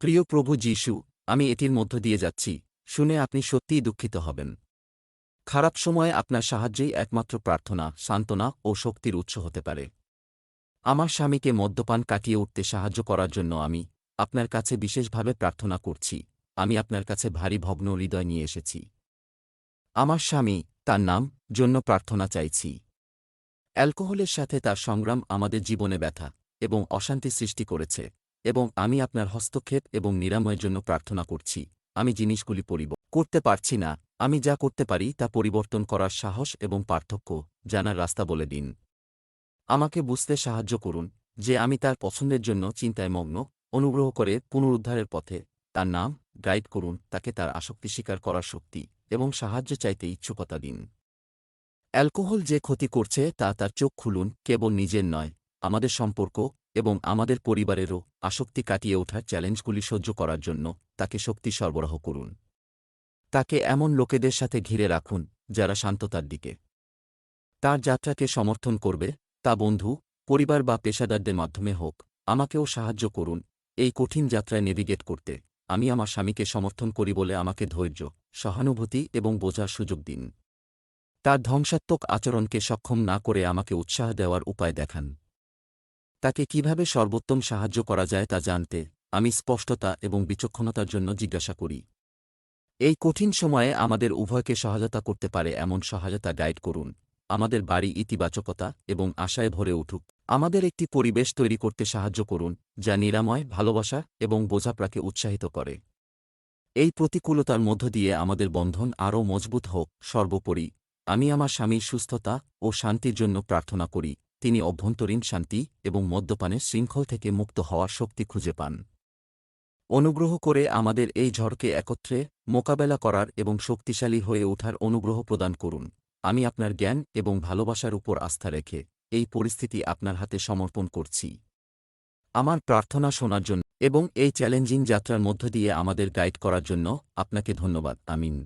প্রিয় প্রভু যীশু, আমি এটির মধ্য দিয়ে যাচ্ছি, শুনে আপনি সত্যিই দুঃখিত হবেন। খারাপ সময়ে আপনার সাহায্যেই একমাত্র প্রার্থনা, সান্ত্বনা ও শক্তির উৎস হতে পারে। আমার স্বামীকে মদ্যপান কাটিয়ে উঠতে সাহায্য করার জন্য আমি আপনার কাছে বিশেষভাবে প্রার্থনা করছি, আমি আপনার কাছে ভারী ভগ্ন হৃদয় নিয়ে এসেছি। আমার স্বামী, তার নাম, জন্য প্রার্থনা চাইছি। অ্যালকোহলের সাথে তার সংগ্রাম আমাদের জীবনে ব্যথা এবং অশান্তি সৃষ্টি করেছে। এবং আমি আপনার হস্তক্ষেপ এবং নিরাময়ের জন্য প্রার্থনা করছি। আমি জিনিসগুলি পরিব, করতে পারছি না। আমি যা করতে পারি তা পরিবর্তন করার সাহস এবং পার্থক্য জানার রাস্তা বলে দিন। আমাকে বুঝতে সাহায্য করুন যে আমি তার পছন্দের জন্য চিন্তায় মগ্ন, অনুগ্রহ করে পুনরুদ্ধারের পথে তার নাম গাইড করুন, তাকে তার আসক্তি স্বীকার করার শক্তি এবং সাহায্য চাইতে ইচ্ছুকতা দিন। অ্যালকোহল যে ক্ষতি করছে তা তার চোখ খুলুন, কেবল নিজের নয়, আমাদের সম্পর্ক এবং আমাদের পরিবারেরও আসক্তি কাটিয়ে ওঠার চ্যালেঞ্জগুলি সহ্য করার জন্য তাকে শক্তি সরবরাহ করুন। তাকে এমন লোকেদের সাথে ঘিরে রাখুন যারা শান্ততার দিকে। তার যাত্রাকে সমর্থন করবে, তা বন্ধু, পরিবার বা পেশাদারদের মাধ্যমে হোক, আমাকেও সাহায্য করুন এই কঠিন যাত্রায় নেভিগেট করতে। আমি আমার স্বামীকে সমর্থন করি বলে আমাকে ধৈর্য, সহানুভূতি এবং বোঝার সুযোগ দিন। তার ধ্বংসাত্মক আচরণকে সক্ষম না করে আমাকে উৎসাহ দেওয়ার উপায় দেখান। তাকে কীভাবে সর্বোত্তম সাহায্য করা যায় তা জানতে আমি স্পষ্টতা এবং বিচক্ষণতার জন্য জিজ্ঞাসা করি। এই কঠিন সময়ে আমাদের উভয়কে সহায়তা করতে পারে এমন সহায়তা গাইড করুন। আমাদের বাড়ি ইতিবাচকতা এবং আশায় ভরে উঠুক। আমাদের একটি পরিবেশ তৈরি করতে সাহায্য করুন, যা নিরাময়, ভালোবাসা এবং বোঝাপড়াকে উৎসাহিত করে। এই প্রতিকূলতার মধ্য দিয়ে আমাদের বন্ধন আরও মজবুত হোক। সর্বোপরি, আমি আমার স্বামীর সুস্থতা ও শান্তির জন্য প্রার্থনা করি। তিনি অভ্যন্তরীণ শান্তি এবং মদ্যপানের শৃঙ্খল থেকে মুক্ত হওয়ার শক্তি খুঁজে পান। অনুগ্রহ করে আমাদের এই ঝড়কে একত্রে মোকাবেলা করার এবং শক্তিশালী হয়ে ওঠার অনুগ্রহ প্রদান করুন। আমি আপনার জ্ঞান এবং ভালোবাসার উপর আস্থা রেখে এই পরিস্থিতি আপনার হাতে সমর্পণ করছি। আমার প্রার্থনা শোনার জন্য এবং এই চ্যালেঞ্জিং যাত্রার মধ্য দিয়ে আমাদের গাইড করার জন্য আপনাকে ধন্যবাদ। আমিন।